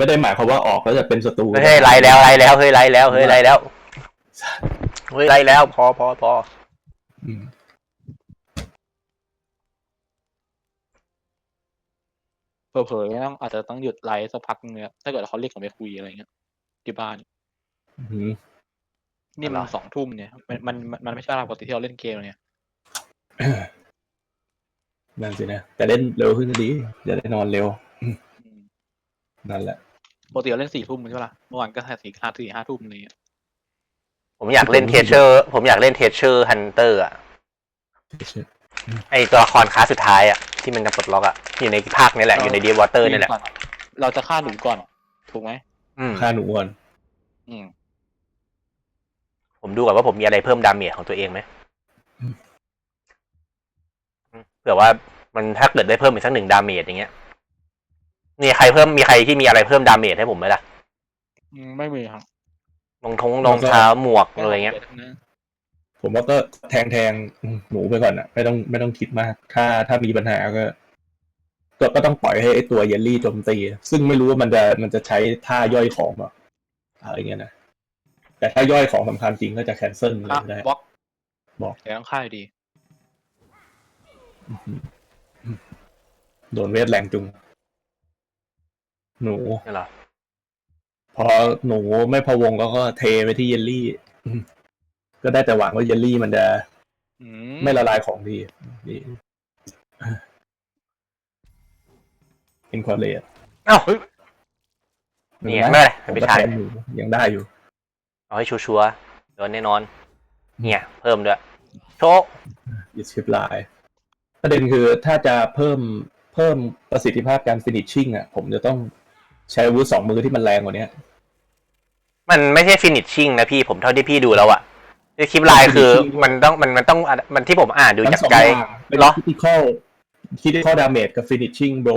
ไม่ได้หมายความว่าออกแล้วจะเป็นศัตรูเฮ้ยไล่แล้วไล่แล้วเฮ้ยไล่แล้วเฮ้ยไล่แล้วเฮ้ยไล่แล้วพอพอพออืมเผลอๆต้องอาจจะต้องหยุดไลฟ์สักพักนึงเนี่ยถ้าเกิดเขาเรียกผมไปคุยอะไรเงี้ยที่บ้านอืมนี่มันสองทุ่มเนี่ยมันมันมันมันไม่ใช่เวลาปกติที่เราเล่นเกมเนี่ยนั่นสินะ แต่เล่นเร็วขึ้นก็ดีจะได้นอนเร็วอืมนั่นแหละ ปกติเราเล่นสี่ทุ่มใช่ปะล่ะเมื่อวานก็แค่สี่ห้าสี่ห้าทุ่มอะไรเงี้ยผมอยากเล่นเทเชอร์ ผมอยากเล่นเทเชอร์ฮันเตอร์อะไอตัวละครค้าสุดท้ายอะที่มันจะปลดล็อกอะอยู่ในภาคนี้แหละอยู่ในดีวอเตอร์นี่แหละก่อนเราจะฆ่าหนูก่อน ถูกไหมอืมค่าหนูก่อนอืมผมดูก่อนว่าผมมีอะไรเพิ่มดาเมจของตัวเองไหมอืมอืมเผื่อว่ามันถ้าเกิดได้เพิ่มอีกสักหนึ่งดาเมจอย่างเงี้ย มีใครเพิ่มมีใครที่มีอะไรเพิ่มดาเมจให้ผมไหมล่ะอืมไม่มีครับรองทงรองเท้าหมวกอะไรเงี้ย ผมว่าก็แทงแทงหนูไปก่อนอะ ไม่ต้องไม่ต้องคิดมาก ถ้าถ้ามีปัญหาก็ก็ก็ต้องปล่อยให้ไอ้ตัวเยลลี่โจมตี ซึ่งไม่รู้ว่ามันจะมันจะใช้ท่าย่อยของอะอะไรเงี้ยนะ แต่ถ้าย่อยของสำคัญจริงก็จะแคนเซิลอะไรอะได้ บล็อกบล็อกเดี๋ยวต้องฆ่าอยู่ดี โดนเวทแรงจุง หนูนี่เหรอพอหนูไม่พะวงก็ก็เทไปที่เยลลี่อืมก็ได้แต่หวังว่าเยลลี่มันจะอืไม่ละลายของดีดีอินควอเลตเอ้าเนี่ยไม่เป็นไรไม่ใช่อยู่ยังได้อยู่ เอาให้ชัวร์ๆโดนแน่นอน เนี่ย เพิ่มด้วย โชะยิสคิปไลน์ประเด็นคือถ้าจะเพิ่มเพิ่มประสิทธิภาพการฟินิชชิ่งอะ ผมจะต้อง ใช้อาวุธสองมือที่มันแรงกว่านี้มันไม่ใช่ฟินิชชิ่งนะพี่ผมเท่าที่พี่ดูแล้วอะคลิปไลน์คือมันต้องมันมันต้องมันที่ผมอ่านดูทั้จากงสองไกอด์ย่างเป็นเหรอคิติคอลคิติคอลดาเมจกับฟินิชชิ่งโบ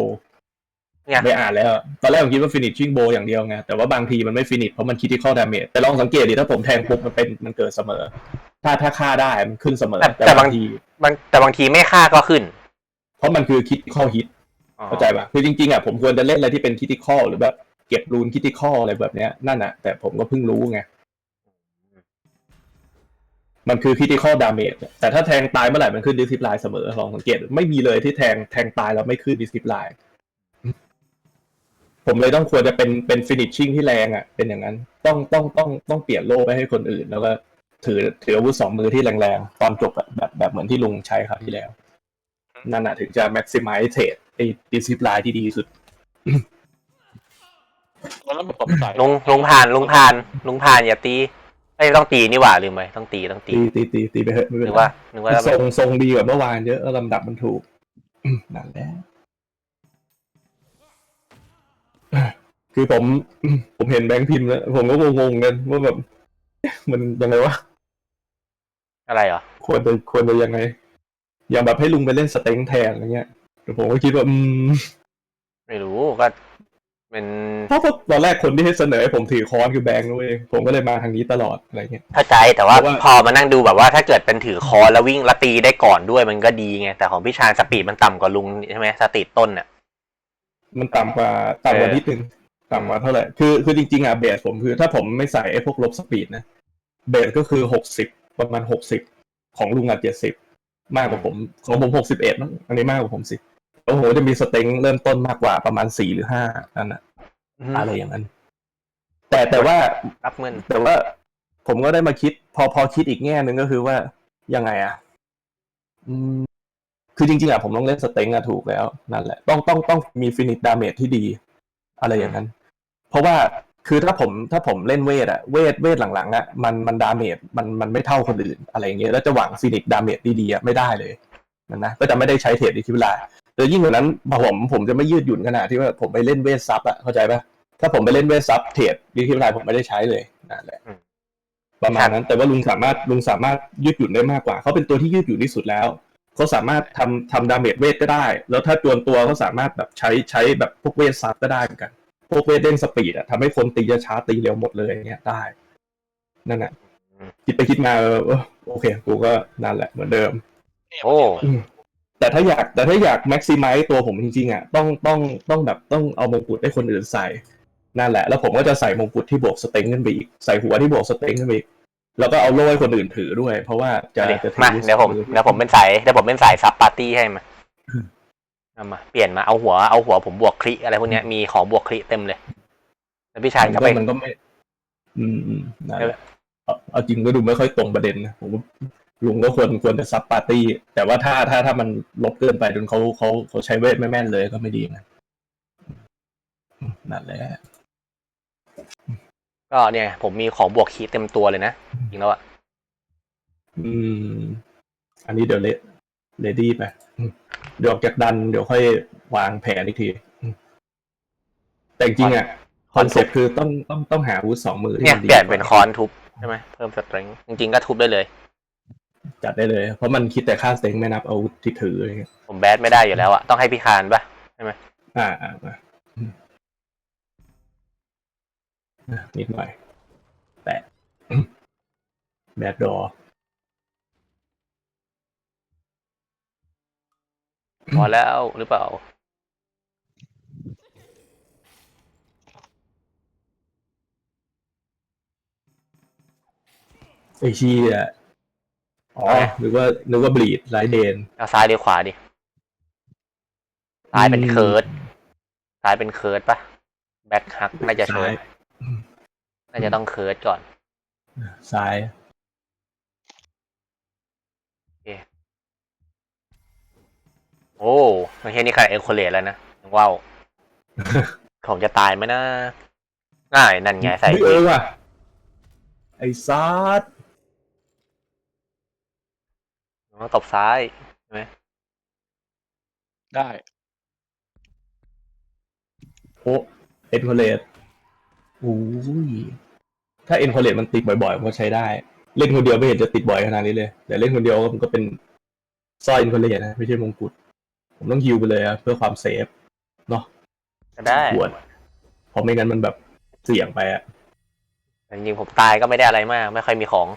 เนี่ยไม่อ่านแล้ว ตอนแรกผมคิดว่าฟินิชชิ่งโบอย่างเดียวไงแต่ว่าบางทีมันไม่ฟินิชเพราะมันคิติคอลดาเมจแต่ลองสังเกตดิถ้าผมแทงปุ๊บมันเป็นมันเกิดเสมอ ถ้าถ้าฆ่าได้มันขึ้นเสมอ แต่แต่แต่บาบางงทีบางแต่บางทีไม่ฆ่าก็ขึ้น เพราะมันคือคิติคอลฮิตอ๋อ เข้าใจป่ะคือจริงๆอะผมควรจะเล่นอะไรที่เป็นคิติคอลหรือแบบเก็บรูนคิติคอลอะไรแบบเนี้ยนั่นอะแต่ผมก็เพิ่งรู้ไงมันคือคิติคอลดาเมจแต่ถ้าแทงตายเมื่อไหร่มันขึ้นดิสซิปไลน์เสมอลองสังเกตไม่มีเลยที่แทงแทงตายแล้วไม่ขึ้นดิสซิปไลน์ผมเลยต้องควรจะเป็นเป็นฟินิชชิ่งที่แรงอะ เป็นอย่างนั้น ต้องต้องต้องต้องเปลี่ยนโล่ไปให้คนอื่น แล้วก็ถือถืออาวุธสองมือที่แรงๆ ตอนจบแบบแบบเหมือนที่ลุงใช้คราวที่แล้ว นั่นน่ะถึงจะ maximize เทรดไอ้ดิสซิปไลน์ที่ดีที่สุดแล้วมันผมใส่ลงลงผ่านลงผ่านลงผ่านอย่าตีไอ้ยต้องตีนี่หว่าลืมไปต้องตีต้องตี ตีตีตีตีไปเถอะไม่เป็นนึกไรว่านึกว่าทรงทรงดีกว่าเมื่อวานเยอะแล้วลำดับมันถูกอืมนั่นแหละคือผมผมเห็นแบงค์พิมพ์แล้ว ผมก็งงๆกันว่าแบบ มันยังไงวะอะไรเหรอ ควรจะควรจะยังไง อย่างแบบให้ลุงไปเล่นสเต็งแทนอะไรเงี้ยแต่ผมก็คิดว่าอืมไม่รู้ก็เป็นเพราะว่าตอนแรกคนที่ให้เสนอให้ผมถือค้อนคือแบงค์นะเว้ยผมก็เลยมาทางนี้ตลอดอะไรเงี้ยเข้าใจแต่ว่าเพราะว่าพอมานั่งดูแบบว่าถ้าเกิดเป็นถือคอแล้ววิ่งและตีได้ก่อนด้วยมันก็ดีไงแต่ของพี่ชายสปีดมันต่ำกว่าลุงใช่ไหมสปีดต้นน่ะ มันต่ำกว่าต่ำกว่าเออนิดนึงต่ำกว่าเท่าไหร่ คือคือจริงๆอะเบสผมคือ ถ้าผมไม่ใส่ไอ้พวกลบสปีดนะเบสก็คือหกสิบประมาณหกสิบของลุงอะเจ็ดสิบ มากกว่าผมของผมหกสิบเอ็ดมั้งอันนี้มากกว่าผมสิแล้วผมจะมีสเต็งเริ่มต้นมากกว่าประมาณสี่หรือห้านั่นน่ะอะไรอย่างนั้น แต่แต่ว่ารับเงินแต่ว่า ผมก็ได้มาคิด พอพอคิดอีกแง่หนึ่งก็คือว่ายังไงอะอืมคือจริงๆอะผมต้องเล่นสเต็งอะถูกแล้วนั่นแหละ ต้องต้องต้องมีฟินิชดาเมจที่ดี อะไรอย่างนั้น เพราะว่า คือถ้าผมถ้าผมเล่นเวทอะเวทเวทหลังๆอะมันมันดาเมจมันมันไม่เท่าคนอื่นอะไรอย่างเงี้ยแล้วจะหวังฟินิชดาเมจดีๆอะไม่ได้เลยนั่นนะก็จะไม่ได้ใช้เทรดในที่เวลาแต่ยิ่งกว่านั้นผมผมจะไม่ยืดหยุ่นขนาดที่ว่าผมไปเล่นเวทซับอะเข้าใจปะถ้าผมไปเล่นเวทซับเทรดดีที่เวลาผมไม่ได้ใช้เลยนั่นแหละอืมประมาณนั้นแต่ว่าลุงสามารถลุงสามารถยืดหยุ่นได้มากกว่าเขาเป็นตัวที่ยืดหยุ่นที่สุดแล้วเขาสามารถทำทำดาเมจเวทก็ได้ แล้วถ้าจวนตัวเขาสามารถแบบใช้ใช้แบบพวกเวทซับก็ได้เหมือนกัน พวกเวทเด้งสปีดอะทำให้คนตีช้าๆตีเร็วหมดเลยอย่างเงี้ยได้ นั่นแหละคิดไปคิดมาเออเออโอเค กูก็นั่นแหละเหมือนเดิม โอ้อืมแต่ถ้าอยากแต่ถ้าอยากแม็กซิมัยตัวผมจริงๆอะต้องต้องต้องแบบต้องเอามงกุฎให้คนอื่นใส่นั่นแหละ แล้วผมก็จะใส่มงกุฎที่บวกสเต็งขึ้นไปอีกใส่หัวที่บวกสเต็งขึ้นไปอีกแล้วก็เอาโล่ให้คนอื่นถือด้วย เพราะว่าจะมาดิจะถืมาเดี๋ยวผมเดี๋ยวผมเป็นสายเดี๋ยวผมเป็นสายซับปาร์ตี้ให้มา เอามาเปลี่ยนมาเอาหัวเอาหัวผมบวกคลิอะไรพวกเนี้ยมีของบวกคลิเต็มเลย แล้วพี่ชายมันก็ก็ไป มันก็ไม่ อืมอืมนั่นแหละเอาเอาจริงก็ดูไม่ค่อยตรงประเด็นนะผมว่าลุงก็ควรควรจะซับปาร์ตี้ แต่ว่าถ้าถ้าถ้ามันลบเกินไปจนเขาเขาเขาใช้เวทไม่แม่นเลยก็ไม่ดีนะอืมนั่นแหละก็เนี่ย ผมมีของบวกคลิเต็มตัวเลยนะจริงแล้วอะอืม อันนี้เดี๋ยวเลเลดี้ไปอืม เดี๋ยวออกจากดันเดี๋ยวค่อยวางแผนอีกทีอืมแต่จริงๆอะคอนเซ็ปต์คือต้องต้องต้องหาอาวุธสองมือที่เนี่ยมัดีเปลี่ยนเป็นคอนทุบใช่ไหมเพิ่มสเตรงจริง ๆ ก็ทุบได้เลย จัดได้เลย เพราะมันคิดแต่ค่าสเต็งไม่นับอาวุธที่ถืออะไรเงี้ยผมแบดไม่ได้อยู่แล้วอะต้องให้พี่คานปะอ่าอ่าอ่าอืมอะนิดหน่อย แตะอืมแบดดอ อแล้วหรือเปล่า ไอชีอะอ๋อนึกว่านึกว่าบลีดไลเดนเอาซ้ายหรือขวาดิ ซ้ายเป็นอืมเคิร์ดซ้ายเป็นเคิร์ดปะแบ็คฮักน่าจะเคิซ้าร์ยดน่าจะต้องเคิร์ดก่อน ซ้าย โอ้ไม่ใช่นี่ขนาดเอ็กโคเลตแล้วนะยังว้าวผมจะตายไหมนะง่ายนั่นไงใส่เฮ้ยเออว่ะไอ้ซาร์ต้องตบซ้ายได้โอ้เอ็นโคเลตอุ้ยถ้าเอ็นโคเลตมันติดบ่อยๆมันก็ใช้ได้ เล่นคนเดียวไม่เห็นจะติดบ่อยขนาดนี้เลย แต่เล่นคนเดียวมันก็เป็นสร้อยเอ็นโคเลตนะไม่ใช่มงกุฎ ผมต้องฮิวไปเลยอะเพื่อความเซฟก็ได้ควรเพราะไม่งั้นมันแบบเสี่ยงไปอะจริงๆผมตายก็ไม่ได้อะไรมาก ไม่ค่อยมีของ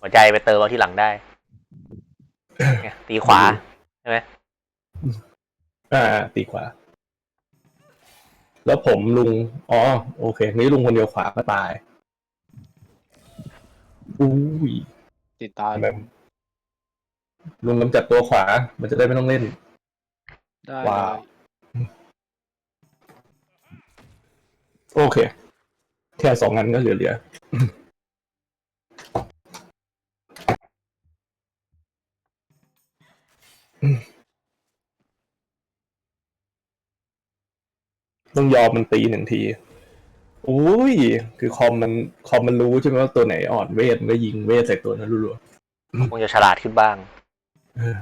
หัวใจไปเติมเอาที่หลังได้เนี่ยตีขวาใช่ไหมอ่าตีขวา แล้วผมลุง อ๋อ โอเคนี่ลุงคนเดียวขวาก็ตาย อุ้ยติดตามแบบลุงกำจัดตัวขวา มันจะได้ไม่ต้องเล่น ได้ว้าวได้โอเค แค่สองอันก็เหลือเหลือต้องยอมมันตีหนึ่งที อุ้ย คือคอมมันคอมมันรู้ใช่ไหมว่าตัวไหนอ่อนเวทมันก็ยิงเวทใส่ตัวนั้นรัวคงจะฉลาดขึ้นบ้าง ๆเออ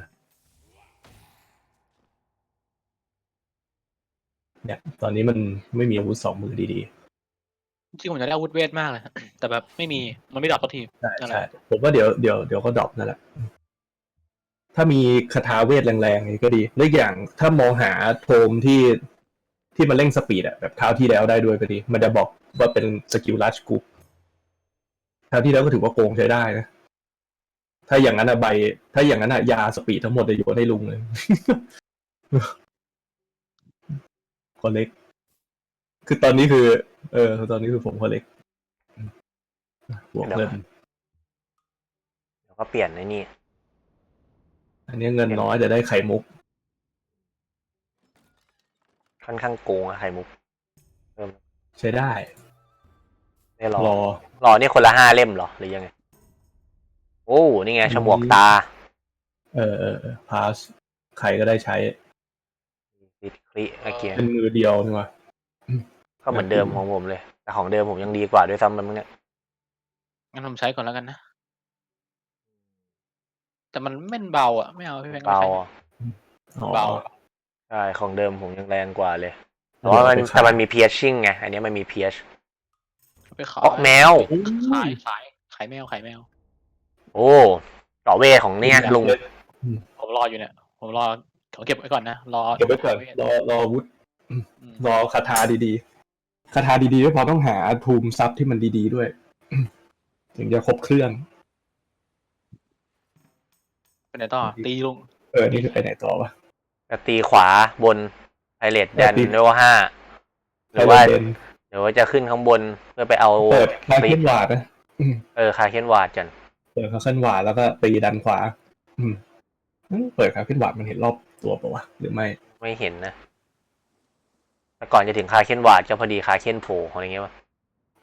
เนี่ย ตอนนี้มันไม่มีอาวุธสองมือดีจริงๆผมจะได้อาวุธเวทมากเลย แต่แบบไม่มีมันไม่ดรอปสักทีๆใช่นั่นแหใช่ละผมว่าเดี๋ยวเดี๋ยวเดี๋ยวก็ดรอปนั่นแหละ ถ้ามีคาถาเวทแรงๆนี่ก็ดีและอีกอย่างถ้ามองหาโทมที่ที่มันเร่งสปีดอะแบบคราวที่แล้วได้ด้วยก็ดี มันจะบอกว่าเป็นสกิลลัชกรุ๊ปคราวที่แล้วก็ถือว่าโกงใช้ได้นะ ถ้าอย่างนั้นอะใบ ถ้าอย่างนั้นอะยาสปีดทั้งหมดจะโยนให้ลุงเลย คนเล็กคือตอนนี้คือ เออ ตอนนี้คือผมคนเล็กบวกเงินเดี๋ยวก็เปลี่ยนไอ้นี่ อันนี้เงินน้อยแต่ได้ไข่มุก ค่อนข้างโกงอะไข่มุกใช้ได้ได้รอรอรอนี่คนละห้าเล่มเหรอหรือยังไง โอ้ นี่ไงฉมวกตา เออเออเออพาสใครก็ได้ใช้ ติดคลิเมื่อกี้เป็นมือเดียวนี่วะก็เหมือนเดิมของผมเลย แต่ของเดิมผมยังดีกว่าด้วยซ้ำมันเนี่ยงั้นผมใช้ก่อนแล้วกันนะ แต่มันแม่นเบาอะ ไม่เอาพี่แบงค์เบาไม่ใช้อะอ๋อเบาใช่ของเดิมผมยังแรงกว่าเลยแต่ว่ามันเดี๋ยวไปขายแต่มันมี piercing ไงอันนี้มันมี pierce ไปขายออกแมวขายขายขายแมวขายแมว โอ้ต่อเวทของเนี่ยลุงผมรออยู่เนี่ย ผมรอ เขาเก็บไว้ก่อนนะ รอเก็บไว้ก่อนเวทรอรออาวุธอืมรอคาถาดีๆคาถาดีๆไม่พอต้องหาทูมซับที่มันดีๆด้วย ถึงจะครบเครื่องไปไหนต่อ ตีลุงเออ นี่คือไปไหนต่อวะจะตีขวาบนไพเรตแดนตีเลเวลห้าหรือว่าเดนเดี๋ยวจะขึ้นข้างบนเพื่อไปเอาเปิดคาคลิเคนปวาดนะเออคาเคนวาดกันเปิดคาเคนวาดแล้วก็ตีดันขวา อืมอืมเปิดคาเคนวาดมันเห็นรอบ ตัวปะวะหรือไม่ ไม่เห็นนะแต่ก่อนจะถึงคาเคนวาดก็พอดีคาเคนโผล่อะไรเงี้ยวะ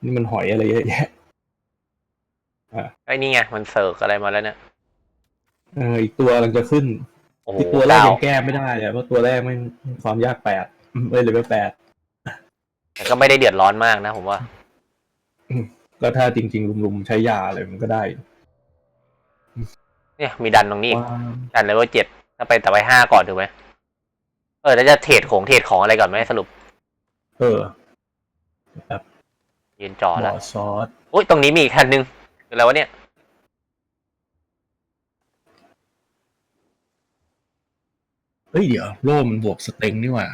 นี่มันหอยอะไรเยอะแยะไอ้นี่ไงมันเสิร์กอะไรมาแล้วเนี่ยเอออีกตัวกำลังจะขึ้นโอ้โหที่ตัวแรกเก้ายังแก้ไม่ได้อะเพราะตัวแรกไม่งความยากแปดอืมเอ้ยเลเวลแปดแต่ก็ไม่ได้เดือดร้อนมากนะผมว่า ก็ถ้าจริงๆลุมๆใช้ยาอะไรมันก็ได้เนี่ยมีดันตรงนี้อีกว้าวดันเลเวลเจ็ด ถ้าไปแต่ไปห้าก่อนถูกไหมเออแล้วจะเทรดของเทรดของอะไรก่อนไหมสรุป เออยืนจอหมแล้วอซอสอุ้ยตรงนี้มีอีกคันนึงคืออะไรวะเนี่ย เฮ้ยเดี๋ยวโล่มันบวกสเต็งนี่หว่า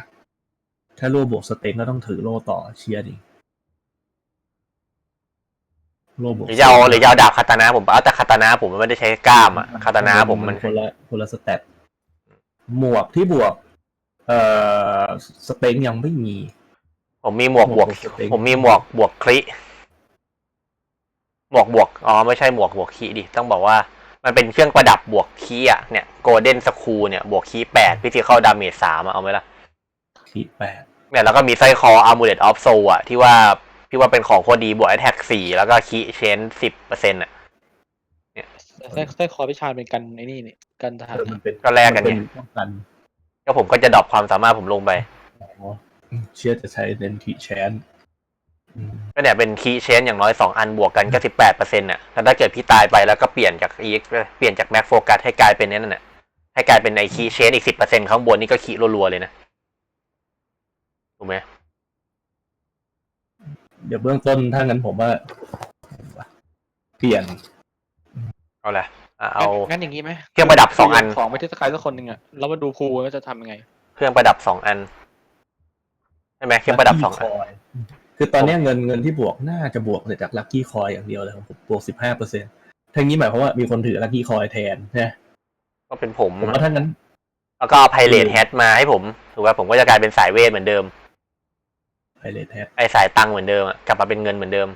ถ้าโล่บวกสเต็งก็ต้องถือโล่ต่อเชียร์ดิโล่บวกหรือจะเอาหรือจะเอาดาบคาตานะผมเอาแต่คาตานะผมมันไม่ได้ใช้กล้ามอะคาตานะผมมันคนละคนละสเตต หมวกที่บวก เอ่อสเต็งยังไม่มี ผมมีหมวกบวกหมวกสเต็ง ผมมีหมวกบวกคลิหมวกบวกอ๋อไม่ใช่หมวกบวกคีดิต้องบอกว่า มันเป็นเครื่องประดับบวกคีอะเนี่ยโกลเด้นสคูเนี่ยบวกคีแปดพิธีเข้าดาเมจสามเอาไหมล่ะขีดแปดเนี่ยแล้วก็มีสร้อยคออาร์มูเลตออฟโซอะที่ว่าที่ว่าเป็นของโคตรดีบวกแอทแทกสี่แล้วก็คีเชนสิบเปอร์เซ็นต์อะ ไส้ไส้คอพิชานเป็นกันไอ้นี่นี่กันทหารมันเป็นก็แลกกันมัเนี่ยป้องกันก็ผมก็จะดรอปความสามารถผมลงไป อ๋ออืมเชื่อจะใช้เดนทีแชนอืมก็เนี่ยเป็นคีย์เชนอย่างน้อยสองอันบวกกันก็สิบแปดเปอร์เซ็นต์น่ะแต่ถ้าเกิดพี่ตายไปแล้วก็เปลี่ยนจาก EX เปลี่ยนจากแม็กโฟกัสให้กลายเป็นนั่นน่ะให้กลายเป็นในคีย์เชนอีกสิบเปอร์เซ็นต์ข้างบนนี่ก็คีย์รัวๆเลยนะถูกไหมเดี๋ยวเบื้องต้นถ้างั้นผมว่า เปลี่ยน เอาละอะเอางั้นอย่างนี้ไหมเครื่องประดับสองอัน ของไปที่สกายสักคนหนึ่งอะแล้วมาดูครูว่าจะทำยังไง เครื่องประดับสองอันใช่ไหมเครื่องประดับสองอัน Lucky Coin คือตอนเนี้ยเงินเงินที่บวกน่าจะบวกแต่จากลัคกี้คอยอย่างเดียวเลยครับผมบวกสิบห้าเปอร์เซ็นต์ทั้งนี้หมายความว่ามีคนถือลัคกี้คอยแทนนะก็เป็นผมผมว่าถ้างั้น แล้วก็เอาไพเรตแฮทมาให้ผมถูกป่ะผมก็จะกลายเป็นสายเวทเหมือนเดิม ไพเรทแฮทไอสายตังค์เหมือนเดิมอะกลับมาเป็นเงินเหมือนเดิม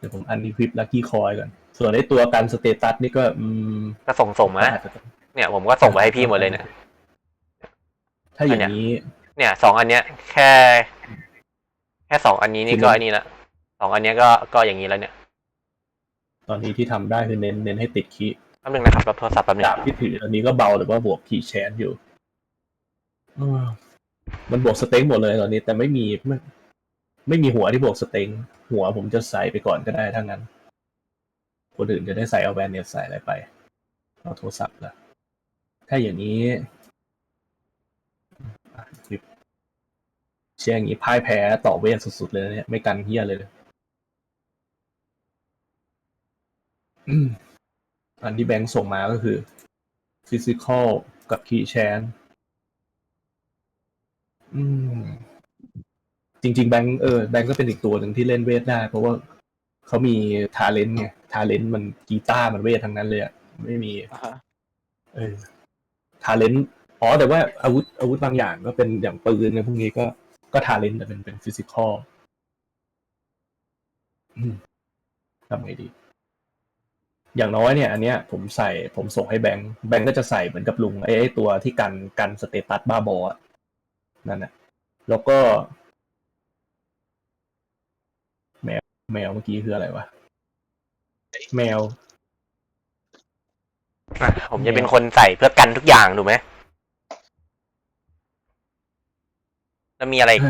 เดี๋ยวผมอันดีควิปลัคกี้คอยก่อน ส่วนไอ้ตัวการสเตตัสนี่ก็อืมก็ส่งส่งมาอาจจะต้องเนี่ยผมก็ส่งไปให้พี่หมดเลยเนี่ยถ้าอย่างนี้ เนี่ยสองอันเนี้ย แค่ แค่สองอันนี้นี่ก็ไอ้นี่ละสองอันเนี้ยก็ก็อย่างนี้แล้วเนี่ย ตอนนี้ที่ทำได้คือเน้นเน้นให้ติดคีย์แป๊บนึงนะครับรับโทรศัพท์แป๊บนึงดาบที่ถืออันนี้ก็เบาหรือว่าบวกคีย์แชนอยู่อืมมันบวกสเต็งหมดเลยตอนนี้ แต่ไม่มี ไม่มีหัวที่บวกสเต็งหัวผมจะใส่ไปก่อนก็ได้ถ้างั้น คนอื่นจะได้ใส่เอาแบนเนตใส่อะไรไปเอาโทรศัพท์ละถ้าอย่างนี้เชียร์อย่างนี้พ่ายแพ้ต่อเวทสุดๆเลยเนี่ยไม่กันเฮียเลยเลยอันที่แบงค์ส่งมาก็คือ Physical กับ Key Chance อืม จริง ๆ แบงค์เออแบงค์ก็เป็นอีกตัวหนึ่งที่เล่นเวทได้ เพราะว่าเขามีทาเลนต์ไงทาเลนต์มันกีตาร์มันเวททั้งนั้นเลยอะไม่มีอ่าฮะเออทาเลนต์อ๋อแต่ว่าอาวุธอาวุธบางอย่างก็เป็นอย่างปืนในพวกนี้ก็ก็ทาเลนต์แต่เป็นเป็นฟิสิกอลทำไงดี อย่างน้อยเนี่ย อันเนี้ย ผมใส่ผมส่งให้แบงค์แบงค์ก็จะใส่เหมือนกับลุงไอ้ไอ้ตัวที่กันกันสเตตัสบ้าบออะนั่นแหละแล้วก็ แมวแมวเมื่อกี้คืออะไรวะ แมว อะผมจะเป็นคนใส่เพื่อกันทุกอย่างถูกไหมแล้วมีอะไรอีก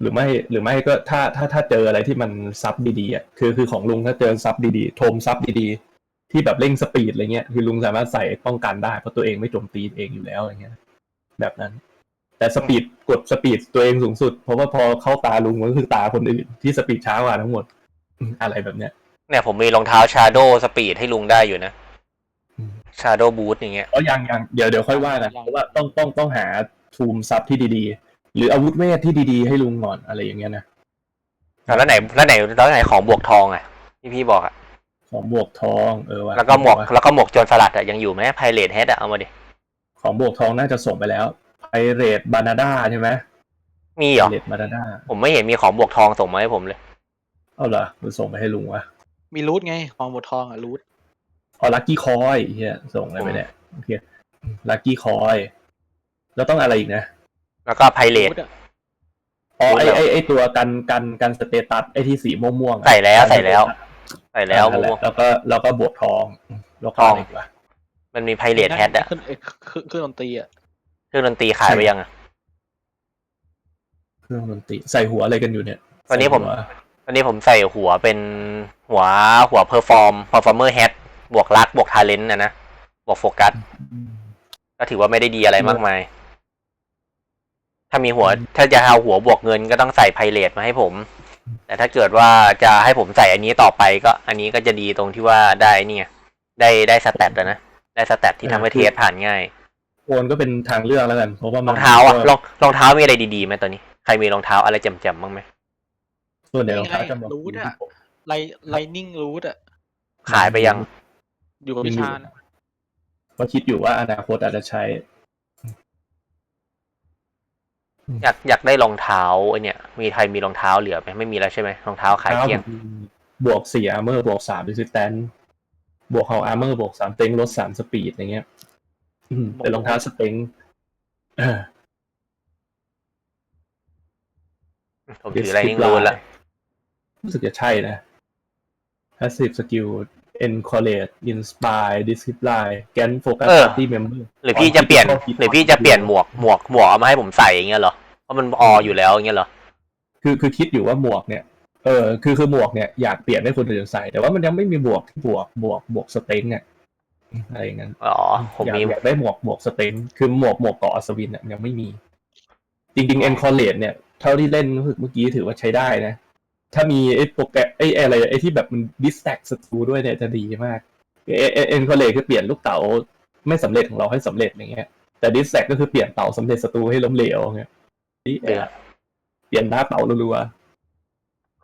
หรือไม่หรือไม่ก็ถ้าถ้าถ้าเจออะไรที่มันซับดีๆอะคือคือของลุงถ้าเจอซับดีๆโทมซับดีๆ ที่แบบเร่งสปีดอะไรเงี้ยคือลุงสามารถใส่ป้องกันได้เพราะตัวเองไม่โจมตีเองอยู่แล้วอย่างเงี้ย แบบนั้น แต่สปีดกดสปีดตัวเองสูงสุด เพราะว่าพอเข้าตาลุงมันก็คือตาคนอื่นที่สปีดช้ากว่าทั้งหมดอืมอะไรแบบเนี้ย เนี่ยผมมีรองเท้าชาโดว์สปีดให้ลุงได้อยู่นะอืมชาโดว์บูทอย่างเงี้ยอ๋อยังยังเดี๋ยวเดี๋ยวค่อยว่านะเพราะว่าต้องต้องต้องหาทูมซับที่ดีๆ หรืออาวุธเวทที่ดีๆ ให้ลุงก่อนอะไรอย่างเงี้ยนะแล้วไหนแล้วไหนแล้วไหนของบวกทองอะที่พี่บอกอะของบวกทองเออว่ะแล้วก็หมวกแล้วก็หมวกโจรสลัดอะยังอยู่ไหมไพเรตแฮทอะเอามาดิของบวกทองน่าจะส่งไปแล้วไพ เรตบานาด้าใช่ไหมมีเหรอเลดมาดาน่าผมไม่เห็นมีของบวกทองส่งมาให้ผมเลย เอาเหรอมันส่งไปให้ลุงวะมีรูทไงของบททองอะรูทอ๋อลักกี้คอยเฮียส่งอะไรไปเนี่ยโอเคลักกี้คอยแล้วต้องอะไรอีกนะ แล้วก็ไพเรตรูทอะอ๋อไอรู้แล้วไอไอตัวกันกันกันสเตตัสไอที่สีม่วงๆอะใส่แล้วใส่แล้วใส่แล้วนั่นหะแล้วก็แล้วก็บวกทองแล้วก็ทองอะไรอีกวะมันมีไพเรตแฮดอะขึ้นเอ้ยขึ้นขึ้นดนตรีอะ เครื่องดนตรีขายไปยังอะเครื่องดนตรีใส่หัวอะไรกันอยู่เนี่ยวันนี้ผมใส่หัวตอนนี้ผมใส่หัวเป็นหัวหัวเพอร์ฟอร์มเพอร์ฟอร์เมอร์แฮดบวกลักบวกทาเลนต์นะนะบวกโฟกัสก็ถือว่าไม่ได้ดีอะไรมากมาย ถ้ามีหัว ถ้าจะเอาหัวบวกเงินก็ต้องใส่ไพเรตมาให้ผม แต่ถ้าเกิดว่าจะให้ผมใส่อันนี้ต่อไปก็ อันนี้ก็จะดีตรงที่ว่าได้นี่ไงได้ได้สแตทแล้วนะ ได้สแตทที่ทำให้เทสผ่านง่ายโอ นก็เป็นทางเลือกแล้วกันเพราะว่ารมัอนงเท้าอะรองรองเท้ามีอะไรดีๆไหมตอนนี้ใครมีรองเท้าอะไรแจ่มๆบ้างไหมส่วนใหญ่รองเท้าจะมารูทอะไลไลนิ่งรูทอะขายไปยัง อยู่กับพิชานอะก็คิดอยู่ว่าอนาคตอาจจะใช้ อยากอยากได้รองเท้าไอเนี่ย มีใครมีรองเท้าเหลือไหมไม่มีแล้วใช่ไหมรองเท้าขายเกลี้ยงบวกสี่อาร์เมอร์บวกสามดิสแตนบวกเฮาอาร์เมอร์บวกสามเต็งลดสามสปีดอย่างเงี้ยอืม เป็นรองเท้าสเต็งเออผมถืออะไรนิ่งรูนละรู้สึกจะใช่นะ passive skill encourage inspire discipline gan focus เออ party member หรือพี่จะเปลี่ยน หรือพี่จะเปลี่ยนหมวกหมวกหมวกเอามาให้ผมใส่อย่างเงี้ยเหรอ เพราะมันอออยู่แล้วอย่างเงี้ยเหรอ คือคือคิดอยู่ว่าหมวกเนี่ย เออ คือคือหมวกเนี่ยอยากเปลี่ยนให้คนอื่นใส่ แต่ว่ามันยังไม่มีหมวกที่บวกบวกบวกสเต็งอะ อะไรอย่างนั้นอ๋อผมอยากมีอยากได้หมวกหมวกสเต็งคือหมวกหมวกเกาะอัศวินเนี่ยยังไม่มี จริงๆ encourage เนี่ย เท่าที่เล่นรู้สึกเมื่อกี้ถือว่าใช้ได้นะ ถ้ามีไอ้โปรแกรมไอ้ไอ้อะไรไอ้ที่แบบมัน distract ศัตรูด้วยเนี่ยจะดีมากเอเอเอ็นคอเลคือเปลี่ยนลูกเต๋าไม่สำเร็จของเราให้สำเร็จอย่างเงี้ยแต่ distract ก็คือเปลี่ยนเต๋าสำเร็จศัตรูให้ล้มเหลวอย่างเงี้ยนี่เออเปลี่ยนหน้าเต๋ารัว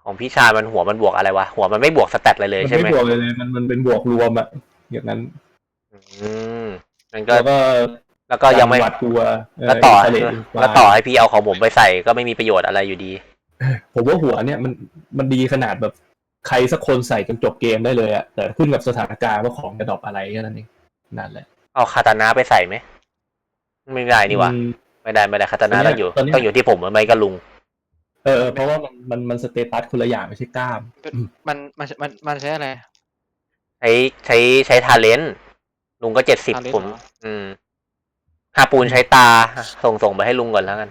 ของพี่ชายมันหัวมันบวกอะไรวะหัวมันไม่บวกสแตทเลยเลยๆมันใช่ไหมไม่บวกเลยเลยมันมันเป็นบวกรวมอะอย่างนั้น อืมมันก็แล้วก็แล้วก็ยังไม่หวาดกลัวเแล้วต่อ encourage แล้วต่อให้พี่เอาของผมไปใส่ก็ไม่มีประโยชน์อะไรอยู่ดี ผมว่าหัวเนี่ยมันมันดีขนาดแบบใครสักคนใส่จนจบเกมได้เลยอะแต่ขึ้นกับสถานการณ์ว่าของจะดรอปอะไรแค่นั้นเองนั่นแหละเอาคาตานะไปใส่ไหมไม่ได้นี่หว่าอืม ไม่ได้ไม่ได้คาตานะตอนเนี้ต้อยงอยู่ตอนเนี้ย ต้องอยู่ที่ผมไม่ก็ลุงเออเออเพราะว่ามันมันมันสเตตัสคนละอย่างไม่ใช่กล้าม มันมันมันมันใช้อะไร ใช้ใช้ใช้ทาเลนต์ ลุงก็เจ็ดสิบ talent ผม เหรอ อืมฮาปูนใช้ตา ส่งส่งไปให้ลุงก่อนแล้วกัน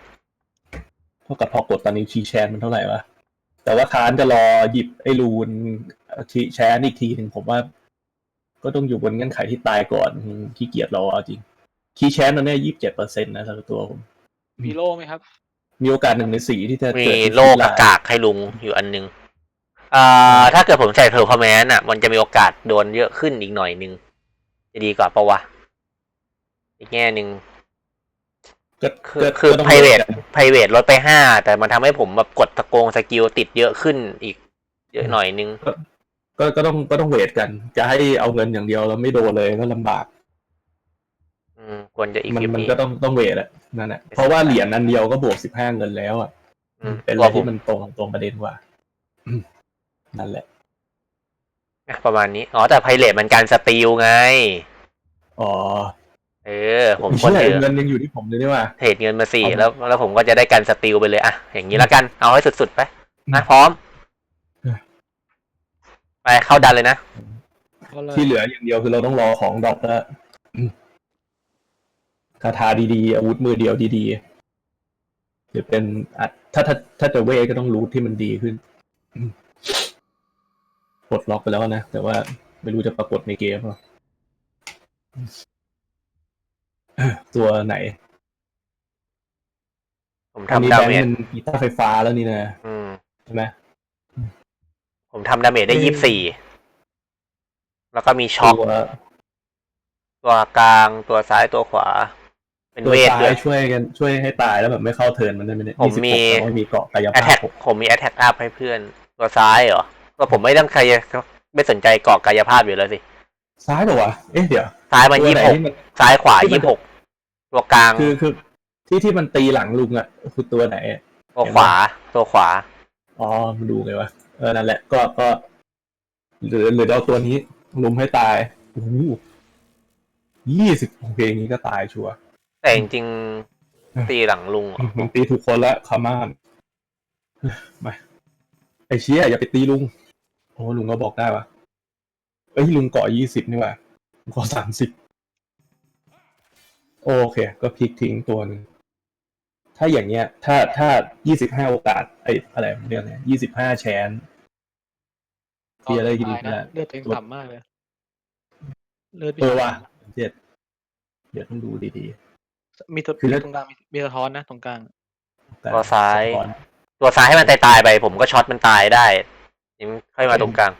เท่ากับพอกดตอนนี้ชีแชนมันเท่าไหร่วะ แต่ว่าค้านจะรอหยิบไอ้รูนชีแชนอีกทีหนึ่งผมว่า ก็ต้องอยู่บนเงื่อนไขที่ตายก่อนอืมขี้เกียจรอเอาจริง คีแชนตอนเนี้ยี่สิบเจ็ดเปอร์เซ็นต์นะสำหรับตัวผม มีโล่ไหมครับ มีโอกาสหนึ่งในสี่ที่จะมีเกิดโลกอากากให้ลุงอยู่อันนึง อ่า ถ้าเกิดผมใส่เพอร์พอแมนอะ มันจะมีโอกาสโดนเยอะขึ้นอีกหน่อยนึง จะดีกว่าปะวะ อีกแง่หนึ่งก็คือก็คือก็ต้อง ไพเวทดูกันไพเวทลดไปห้าแต่มันทำให้ผมแบบกดตะโกงสกิลติดเยอะขึ้นอีก เยอะหน่อยนึง ก็ก็ต้องก็ต้องเวทกัน จะให้เอาเงินอย่างเดียวแล้วไม่โดนเลยก็ลำบาก อืมควรจะอีกมันคลิปมันนี้ก็ต้องต้องเวทอะนั่นแหละเพราะว่าเหรียญอันเดียวก็บวกสิบห้าเงินแล้วอะอืมเป็นอะตัไรวผมที่มันตรงตรงประเด็นกว่าอืมนั่นแหละอะ ประมาณนี้ อ๋อ แต่ไพเรทมันการสติลไง อ๋อ เออ ผมควรเชื่อถือเงินยังอยู่ที่ผมเลยนี่ว่าเทรดเงินมาสี่เอาแล้ว แล้วผมก็จะได้การสติลไปเลยอะอย่างนี้แล้วกัน เอาให้สุดๆไปนะพร้อมเออไปเข้าดันเลยนะก็เลยที่เหลืออย่างเดียวคือเราต้องรอของดรอปแล้วอืมคาถาดีๆ อาวุธมือเดียวดีๆหรือเป็นอัดถ้าถ้าถ้าจะเวทก็ต้องรูทที่มันดีขึ้นอืม ปลดล็อกไปแล้วนะ แต่ว่าไม่รู้จะปรากฏในเกมหรอเอ่อตัวไหน ผมอันนี้ทำดาแบงเมค์จมันกีตาร์ไฟฟ้าแล้วนี่นะอืม ใช่ไหม ผมทำดาเมจได้เออยี่สิบสี่ แล้วก็มีช็อคตัวตัวกลางตัวซ้ายตัวขวา เป็นตัวเวทซ้าด้วยย ช่วยกันช่วยให้ตายแล้วแบบไม่เข้าเทิร์นมันได้ไหมเนี่ยผมมี 26แต่ว่ามีเกาะกายแอภาทแท็พกหกผมมีแอทแท็กอัพให้เพื่อน ตัวซ้ายเหรอ ก็ผมไม่ต้องใครไม่สนใจเกาะกายภาพอยู่แล้วสิ ซ้ายเหรอวะ เอ๊ะเดี๋ยวซ้ายมันตัวยี่ไหสิบหกที่มันซ้ายขวาที่มันยี่สิบหกตัวกลางคือคือที่ที่มันตีหลังลุงอะ คือตัวไหนอะตัวขวาตัวขวา อ๋อมาดูไงวะ เออนั่นแหละก็ก็หรือหรือเอาตัวนี้ลุมให้ตายโอ้โหยี่สิบโอเคอย่างนี้ก็ตายชัวร์แต่จริงๆตีหลังลุงอะมันตีถูกคนแล้วคามานมาไอเชี่ยอย่าไปตีลุง โอ้ลุงก็บอกได้วะเอ้ยลุงเกาะยี่สิบนี่หว่าลุงเกาะสามสิบโอเค ก็พลิกทิ้งตัวหนึ่งถ้าอย่างเงี้ย ถ้าถ้ายี่สิบห้าโอกาสไอ้อะไรเรื่องเนี้ยยี่สิบห้าแชนที่จะได้กินตายนะนะเลือดตัวเองต่ำมากเลย เลือดเออว่ะเจ็ดเดี๋ยวต้องดูดีมีตัวคือเลือดตรงกลางมีมีสะท้อนนะตรงกลางๆแต่ตัวซ้ายสะท้อนตัวซ้ายให้มันตายตายๆไป ผมก็ช็อตมันตายได้ นี่ค่อยมาตรงกลาง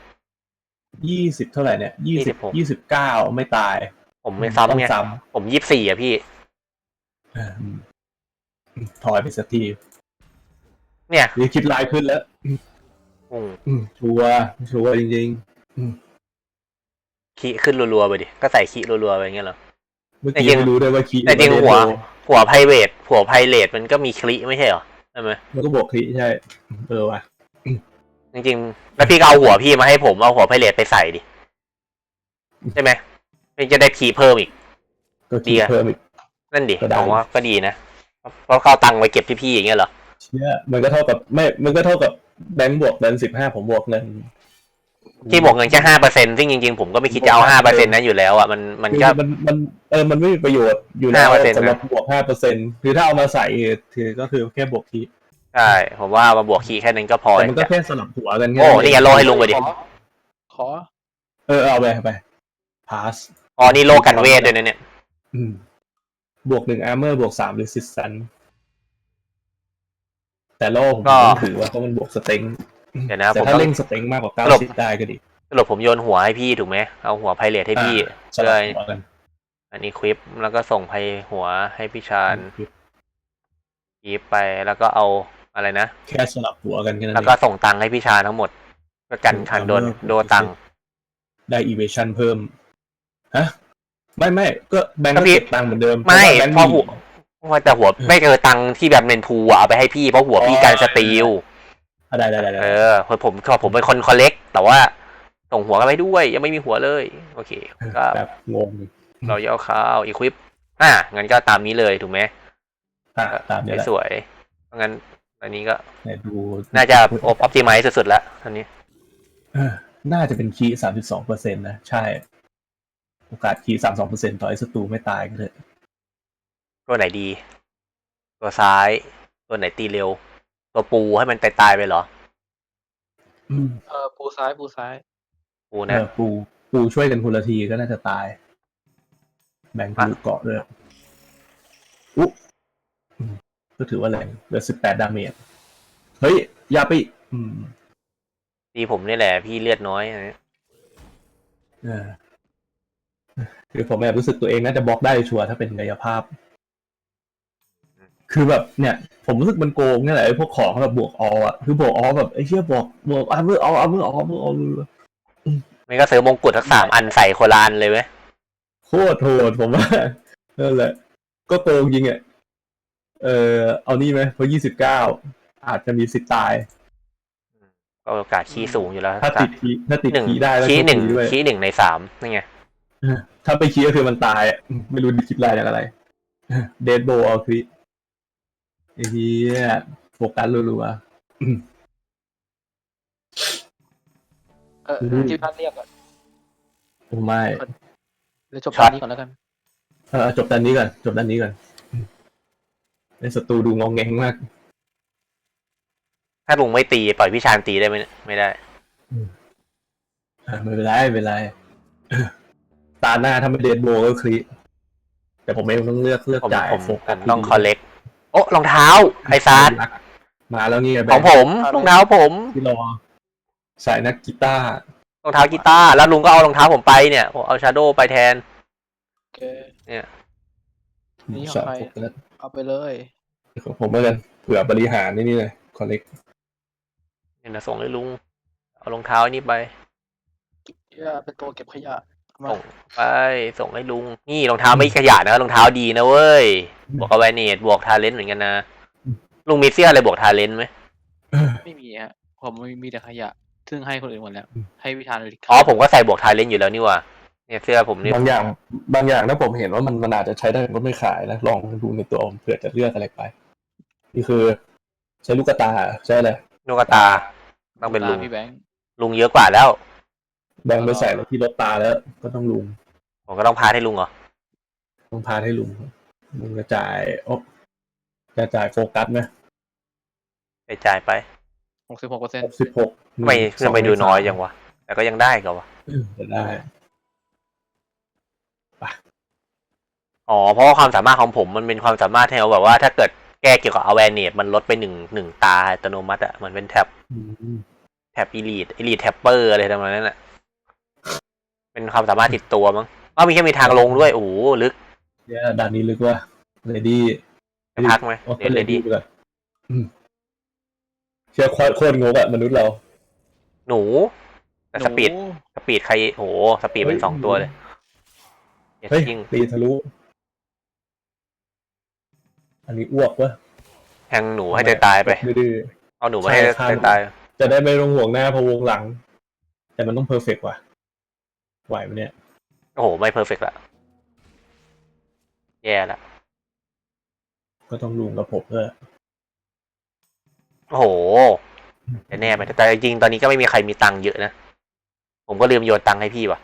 ยี่สิบเท่าไหร่เนี่ยยี่สิบ26ยี่สิบเก้าไม่ตาย ผมไม่ซ้ำต้องไงซ้ผมยี่สิบสี่อะพี่ำเอออืมถอยไปสักทีเนี่ยนี่คิดลายขึ้นแล้ว อืมอืมชัวร์ชัวร์จริง ขีขึ้นรัวๆไปดิ ก็ใส่ขีรัวๆไปอย่างเงี้ยเหรอ ๆ เมื่อแต่กี้จริง ไม่รู้ด้วยว่าคีแต่จริงหัว หัวไพเวทหัวไพเรตมันก็มีคลิไม่ใช่เหรอใช่ไหม มันก็บอกคีใช่ เออว่ะ จริงๆ แล้วพี่ก็เอาหัวพี่มาให้ผมเอาหัวไพเรตไปใส่ดิ ใช่ไหมมันจะได้คีเพิ่มอีก ก็คีดีอะเพิ่มอีก นั่นดิก็ได้ ผมว่าก็ดีนะ เพราะเขาเอาตังค์ไว้เก็บที่พี่อย่างเงี้ยเหรอ เชี่ยมันก็เท่ากับไม่ มันก็เท่ากับแบงค์บวกเงินสิบห้าผมบวกเงินที่บอกเงินแค่ห้าเปอร์เซ็นซึ่งจริงๆ ผมก็ไม่คิดจะเอาห้าเปอร์เซ็นนั้นอยู่แล้วอะมันมันคือก็มันมันเออมันไม่มีประโยชน์อยู่แล้ว5%สำหรับบวกห้าเปอร์เซ็นคือถ้าเอามาใส่คือก็คือแค่บวกคี ใช่ ผมว่ามาบวกคีย์แค่นั้นก็พอแต่มันก็แค่สลับหัวกันโอ้นี่ไงโลให้ลุงไปดิขอขอ เออเอาไปเอาไป pass อ๋อนี่โลกันเวทด้วยนะเนี่ยอืมบวกหนึ่ง armor บวกสาม resistance แต่โล่ผมก็ต้องถือว่าเพราะมันบวกสเต็งเดี๋ยวนะแต่ผมถ้าต้องเล่งสเต็งมากกว่าเก้าสรุปสิบได้ก็ดีสรุปผมโยนหัวให้พี่ถูกไหมเอาหัวไพเรตให้พี่สลับเลยหัวกันอันนี้คลิปแล้วก็ส่งไพหัวให้พี่ชาญคีบไปแล้วก็เอา อะไรนะ แค่สลับหัวกันแค่นั้นแล้วเอก็งส่งตังค์ให้พี่ชาญทั้งหมดประกันคันโดนอืมโดนตังค์ได้ evasion เพิ่มฮะไม่ไม่ก็แบงก์ก็ก็พี่เก็บตังค์เหมือนเดิมไม่พราะว่าแบงก์เพราะหัวว่าแต่หัวไม่เจอตังค์ที่แบบเมนพูอะเอาไปให้พี่เพราะหัวพี่การสตีลอะได้ได้ได้ได้เออผมผมผมเป็นคนคอลเลกแต่ว่าส่งหัวกันไปด้วย ยังไม่มีหัวเลย โอเคก็แบบงงเราจะเอาข้าวอีควิปอะงั้นก็ตามนี้เลยถูกไหมอะตามนี้แหละสวยๆเพราะงั้น อันนี้ก็เนี่ยดูน่าจะออ p ติไมซ์สุดๆแล้วตอนนี้เออน่าจะเป็นคีย์สามสิบสองเปอร์เซ็นต์นะ ใช่ โอกาสคีย์สามสองเปอร์เซ็นต์ต่อให้ศัตรูไม่ตายก็เลยตัวไหนดี ตัวซ้าย ตัวไหนตีเร็ว ตัวปูให้มันตายๆไปเหรอ อืมเออปูซ้ายปูซ้าย ปูเอนะ อปูปูช่วยกันคนละทีก็น่าจะตาย แบ่งทะลุเกาะด้วยอุ๊อืม ก็ถือว่าแรงเหลือสิบแปดดาเมจเฮ้ย อย่าไป อืมตีผมนี่แหละ พี่เลือดน้อยอันนี้เออคือผมแอบรู้สึกตัวเองน่าจะบล็อกได้ชัวร์ถ้าเป็นกายภาพ คือแบบเนี่ย ผมรู้สึกมันโกงเนี่ยแหละไอ้พวกของแบบบวกออะคือบวกอแบบไอ้เชี่ยบวกบวกอะมือออะมือออะมืออไม่ก็ซื้อมงกุฎทักสามอันใส่โคนละอันเลยไหมโคตรโหดผมว่านั่นแหละ ก็โกงจริงอะ เออเอานี่ไหมเพราะยี่สิบเก้าอาจจะมีสิทธิ์ตาย ก็โอกาสขี้สูงอยู่แล้วถ้าติดคีถ้าติดหนึ่งคีได้แล้วขี้หนึ่งโชคดีด้วยขี้หนึ่งในสามนี่ไงถ้าไปคีก็คือมันตายอะไม่รู้คิดอะไรจากอะไร เดดโบเอาคีไอ้เหี้ยโฟกัสรัวๆอืมเอออืมที่พัดเรียกก่อนโอ้ไม่เดี๋ยวจบตอนนี้ก่อนแล้วกัน เออจบด้านนี้ก่อน จบด้านนี้ก่อนอืม ไอ้ศัตรูดูงองแงงมาก ถ้าลุงไม่ตีปล่อยพี่ชานตีได้ไหมเนี่ยไม่ได้ อะไม่เป็นไรไม่เป็นไรเออตาหน้าถ้าไม่เดดโบก็คลิแต่ผมเองต้องเลือกเลือกผมจ่ายผมโฟผกัสมต้องคอลเลกโอ้รองเท้า ไอซาร์มาแล้วนี่ไของผมรองเท้าผมที่รอสายนักกีตาร์รองเท้ากีตาร์แล้วลุงก็เอารองเท้าผมไปเนี่ยผมเอาชาโดไปแทนโอเคเนี่ยนี่ของชอบใครโฟกัส เอาไปเลยของผมเหมือนกันเผื่อบริหารนี่นี่เลยคอลเลกเนี่ยนะส่งให้ลุง เอารองเท้านี่ไปเหี้ยเป็นตัวเก็บขยะมาส่งไป ส่งให้ลุง นี่รองเท้าไม่ขยะนะรองเท้าดีนะเว้ย บวกอเวเนตบวกทาเลนต์เหมือนกันนะ ลุงมีเสื้ออะไรบวกทาเลนต์ไหมไม่มีฮะผมมีมีแต่ขยะ ซึ่งให้คนอื่นหมดแล้ว ให้วิธานเลยอ๋อผมก็ใส่บวกทาเลนต์อยู่แล้วนี่หว่า เนี่ยเสื้อผมนี่บางอย่างบางอย่างถ้าผมเห็นว่ามันมันอาจจะใช้ได้ผมก็ไม่ขายนะลองดูในตัวผมเผื่อจะเลือกอะไรไป นี่คือ ใช้ลูกกระตาใช่อะไรนกกระตาต้องเป็นลุงพี่แบงค์ลุงเยอะกว่าแล้ว แบงค์ไปใส่ไว้ที่รถตาแล้ว ก็ต้องลุงผมก็ต้องพาให้ลุงเหรอต้องพาให้ลุงลุงกระจายโอ้กระจายโฟกัสไหมไปจ่ายไปหกสิบหกเปอร์เซ็นหต์กสิบหกทำไมทำไมดูน้อยจังวะแต่ก็ยังได้ก็วะจะได้ อ๋อ เพราะว่าความสามารถของผมมันเป็นความสามารถที่เขาแบบว่าถ้าเกิดแก้เกี่ยวกับ awareness มันลดไปหนึ่งหนึ่งตาอัตโนมัติอะมันเป็นแท็บอืมแท็บ elite elite tapper อะไรทำนองนั้นอะเป็นความสามารถติดตัวมั้งอ้าวมีแค่มีทางลงด้วย โอ้โหลึกเนี่ยด่านนี้ลึกว่าเลดี้ไปพักไหมโอ้เดี๋ยวเลเลยดี้ดีไปก่อนอืมเชื่อโคตรโคตรงกอะมนุษย์เรา หนูแต่สปีดสปีดใครโหสปีดเป็นเฮ้ยสองตัวเลยเจ็ดเฮ้ยจริงตีทะลุ อันนี้อ้วกวะแทงหนูให้ตายตายๆไป ดื้อ เอาหนูมาให้ใช่ครัตายบตายๆจะได้ไม่ต้องห่วงหน้าพะวงหลัง แต่มันต้องเพอร์เฟกต์ว่ะไหวไหมเนี่ย ๆโอ้โห ไม่เพอร์เฟกต์ละ แย่ละ ก็ต้องลุงกับผมด้วยโอ้โหแต่แน่ไหมแต่จริงๆตอนนี้ก็ไม่มีใครมีตังค์เยอะนะ ผมก็ลืมโยนตังค์ให้พี่ว่ะ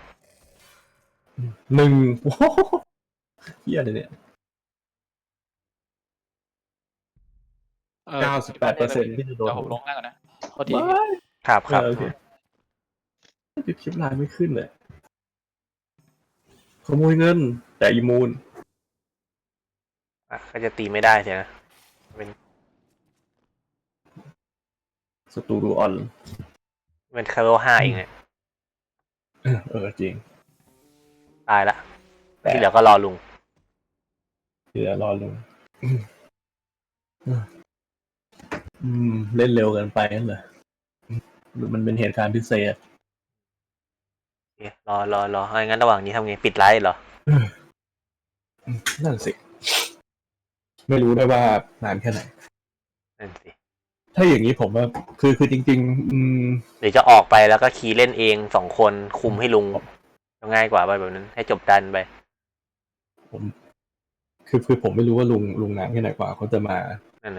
หนึ่งโอ้โหเฮียเลยเนี่ย เก้าสิบแปดเปอร์เซ็นต์ที่จะโดนเดี๋ยวผมลงได้ก่อนนะพอดีว้ายครับครับเออโอเคปิดคลิปไลน์ไม่ขึ้นเลยขโมยเงิน แต่อีมูนอะก็จะตีไม่ได้ใช่นะสตูดูออน เป็นคาร์โลห้าเองเนี่ยเออจริง ตายละแต่ที่เหลือก็รอลุงเดี๋ยวรอลุง อืม เล่นเร็วเกินไปนั่นเหรอหรือมันเป็นเหตุการณ์พิเศษ โอเครอรอรอเอางั้นระหว่างนี้ทำไงปิดไลฟ์เหรอ นั่นสิ ไม่รู้ได้ว่านานแค่ไหน นั่นสิ ถ้าอย่างนี้ผมว่า คือคือจริง ๆ อืม หรือจะออกไปแล้วก็คีย์เล่นเองสองคนคุมให้ลุงก็ง่ายกว่าไปแบบนั้น ให้จบดันไปผมคือคือผมไม่รู้ว่าลุงลุงนานแค่ไหนกว่าเขาจะมา